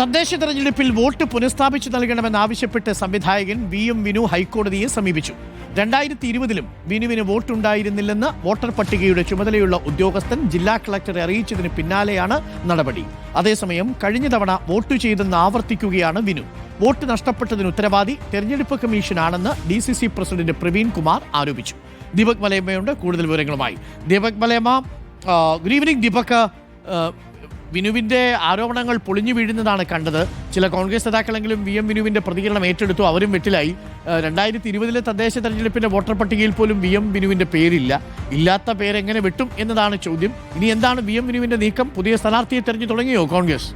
തദ്ദേശ തെരഞ്ഞെടുപ്പിൽ വോട്ട് പുനഃസ്ഥാപിച്ചു നൽകണമെന്നാവശ്യപ്പെട്ട് സംവിധായകൻ വി എം വിനു ഹൈക്കോടതിയെ സമീപിച്ചു. രണ്ടായിരത്തി ഇരുപതിലും വിനുവിന് വോട്ടുണ്ടായിരുന്നില്ലെന്ന് വോട്ടർ പട്ടികയുടെ ചുമതലയുള്ള ഉദ്യോഗസ്ഥൻ ജില്ലാ കളക്ടറെ അറിയിച്ചതിന് പിന്നാലെയാണ് നടപടി. അതേസമയം കഴിഞ്ഞ തവണ വോട്ട് ചെയ്തെന്ന് ആവർത്തിക്കുകയാണ് വിനു. വോട്ട് നഷ്ടപ്പെട്ടതിന് ഉത്തരവാദി തെരഞ്ഞെടുപ്പ് കമ്മീഷനാണെന്ന് D C C president Praveen Kumar ആരോപിച്ചു. ദീപക് മലയമ്മയുണ്ട്. കൂടുതൽ വിവരങ്ങളുമായി ദീപക് മലയമ്മ ഗുഡ് ഈവനിംഗ് ദീപക്. വിനുവിന്റെ ആരോപണങ്ങൾ പൊളിഞ്ഞു വീഴുന്നതാണ് കണ്ടത്. ചില കോൺഗ്രസ് നേതാക്കളെങ്കിലും വി എം വിനുവിന്റെ പ്രതികരണം ഏറ്റെടുത്തു. അവരും വെട്ടിലായി. രണ്ടായിരത്തി ഇരുപതിലെ തദ്ദേശ തെരഞ്ഞെടുപ്പിന്റെ വോട്ടർ പട്ടികയിൽ പോലും വി എം വിനുവിന്റെ പേരില്ല. ഇല്ലാത്ത പേരെങ്ങനെ വെട്ടും എന്നതാണ് ചോദ്യം. ഇനി എന്താണ് വി എം വിനുവിന്റെ നീക്കം? പുതിയ സ്ഥാനാർത്ഥിയെ തെരഞ്ഞു തുടങ്ങിയോ Congress?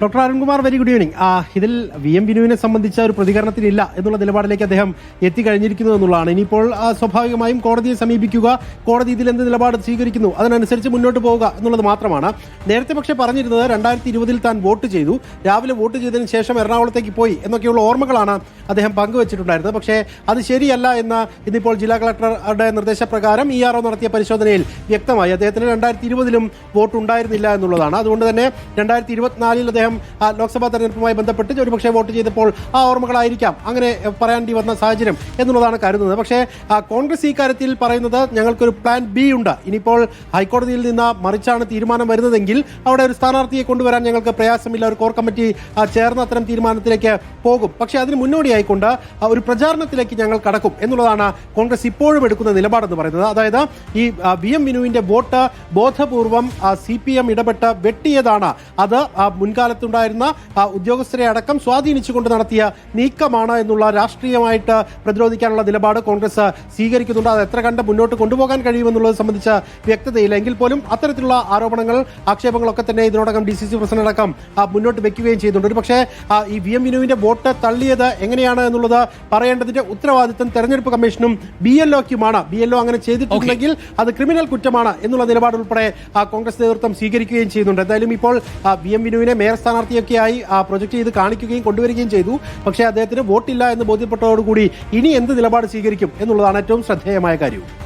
Doctor Arunkumar very good evening ഇതിൽ വി എം ബിനുവിനെ സംബന്ധിച്ച ഒരു പ്രതികരണത്തിനില്ല എന്നുള്ള നിലപാടിലേക്ക് അദ്ദേഹം എത്തിക്കഴിഞ്ഞിരിക്കുന്നു എന്നുള്ളതാണ്. ഇനിയിപ്പോൾ സ്വാഭാവികമായും കോടതിയെ സമീപിക്കുക കോടതി ഇതിൽ എന്ത് നിലപാട് സ്വീകരിക്കുന്നു അതിനനുസരിച്ച് മുന്നോട്ട് പോവുക എന്നുള്ളത് മാത്രമാണ്. നേരത്തെ പക്ഷേ പറഞ്ഞിരുന്നത് രണ്ടായിരത്തി ഇരുപതിൽ താൻ വോട്ട് ചെയ്തു. രാവിലെ വോട്ട് ചെയ്തതിന് ശേഷം എറണാകുളത്തേക്ക് പോയി എന്നൊക്കെയുള്ള ഓർമ്മകളാണ് അദ്ദേഹം പങ്കുവച്ചിട്ടുണ്ടായിരുന്നത്. പക്ഷേ അത് ശരിയല്ല എന്ന് ഇന്നിപ്പോൾ ജില്ലാ കളക്ടറുടെ നിർദ്ദേശപ്രകാരം ഇ ആർ ഒ നടത്തിയ പരിശോധനയിൽ വ്യക്തമായി അദ്ദേഹത്തിന് രണ്ടായിരത്തി ഇരുപതിലും വോട്ട് ഉണ്ടായിരുന്നില്ല എന്നുള്ളതാണ്. അതുകൊണ്ട് തന്നെ രണ്ടായിരത്തി ഇരുപത്തിനാലിൽ അദ്ദേഹം ലോക്സഭാ തെരഞ്ഞെടുപ്പുമായി ബന്ധപ്പെട്ട് ഒരുപക്ഷെ വോട്ട് ചെയ്തപ്പോൾ ആ ഓർമ്മകളായിരിക്കാം. അങ്ങനെ പറയേണ്ടി വന്ന സാഹചര്യം എന്നുള്ളതാണ് കരുതുന്നത്. പക്ഷേ കോൺഗ്രസ് ഈ കാര്യത്തിൽ പറയുന്നത് ഞങ്ങൾക്കൊരു പ്ലാൻ ബി ഉണ്ട്. ഇനിയിപ്പോൾ ഹൈക്കോടതിയിൽ നിന്ന് മറിച്ചാണ് തീരുമാനം വരുന്നതെങ്കിൽ അവിടെ ഒരു സ്ഥാനാർത്ഥിയെ കൊണ്ടുവരാൻ ഞങ്ങൾക്ക് പ്രയാസമില്ല. ഒരു കോർ കമ്മിറ്റി ചേർന്ന അത്തരം തീരുമാനത്തിലേക്ക് പോകും. പക്ഷേ അതിന് മുന്നോടിയായിക്കൊണ്ട് ആ, ഒരു പ്രചാരണത്തിലേക്ക് ഞങ്ങൾ കടക്കും എന്നുള്ളതാണ് കോൺഗ്രസ് ഇപ്പോഴും എടുക്കുന്ന നിലപാടെന്ന് പറയുന്നത്. അതായത് ഈ വി എം വിനുവിന്റെ വോട്ട് ബോധപൂർവം സി പി എം ഇടപെട്ട് വെട്ടിയതാണ്. അത് മുൻകാലത്തുണ്ടായിരുന്ന ഉദ്യോഗസ്ഥരെ അടക്കം സ്വാധീനിച്ചുകൊണ്ട് നടത്തിയ നീക്കമാണ് എന്നുള്ള രാഷ്ട്രീയമായിട്ട് പ്രതിരോധിക്കാനുള്ള നിലപാട് കോൺഗ്രസ് സ്വീകരിക്കുന്നുണ്ട്. അത് എത്ര കണ്ട് മുന്നോട്ട് കൊണ്ടുപോകാൻ കഴിയുമെന്നുള്ളത് സംബന്ധിച്ച വ്യക്തതയില്ല. എങ്കിൽ പോലും അത്തരത്തിലുള്ള ആരോപണങ്ങൾ ആക്ഷേപങ്ങളൊക്കെ തന്നെ ഇതിനോടകം ഡി സി സി പ്രസിഡന്റ് അടക്കം മുന്നോട്ട് വെക്കുകയും ചെയ്യുന്നുണ്ട് ഒരു പക്ഷേ ഈ വി എം വിനുവിന്റെ വോട്ട് തള്ളിയത് എങ്ങനെയാണ് എന്നുള്ളത് പറയേണ്ടതിന്റെ ഉത്തരവാദിത്തം തെരഞ്ഞെടുപ്പ് കമ്മീഷനും ബി എൽ ഒക്കുമാണ്. ബി എൽ ഒ അങ്ങനെ ചെയ്തിട്ടുണ്ടെങ്കിൽ അത് ക്രിമിനൽ കുറ്റമാണ് എന്നുള്ള നിലപാട് ഉൾപ്പെടെ ആ, കോൺഗ്രസ് നേതൃത്വം സ്വീകരിക്കുകയും ചെയ്യുന്നുണ്ട്. എന്തായാലും ഇപ്പോൾ വി എം വിനുവിനെ മേയർ സ്ഥാനാർത്ഥിയൊക്കെയായി ആ, പ്രൊജക്ട് ചെയ്ത് കാണിക്കുകയും കൊണ്ടുവരികയും ചെയ്തു. പക്ഷേ അദ്ദേഹത്തിന് വോട്ടില്ല എന്ന് ബോധ്യപ്പെട്ടതോടുകൂടി ഇനി എന്ത് നിലപാട് സ്വീകരിക്കും എന്നുള്ളതാണ് ഏറ്റവും ശ്രദ്ധേയമായ കാര്യം.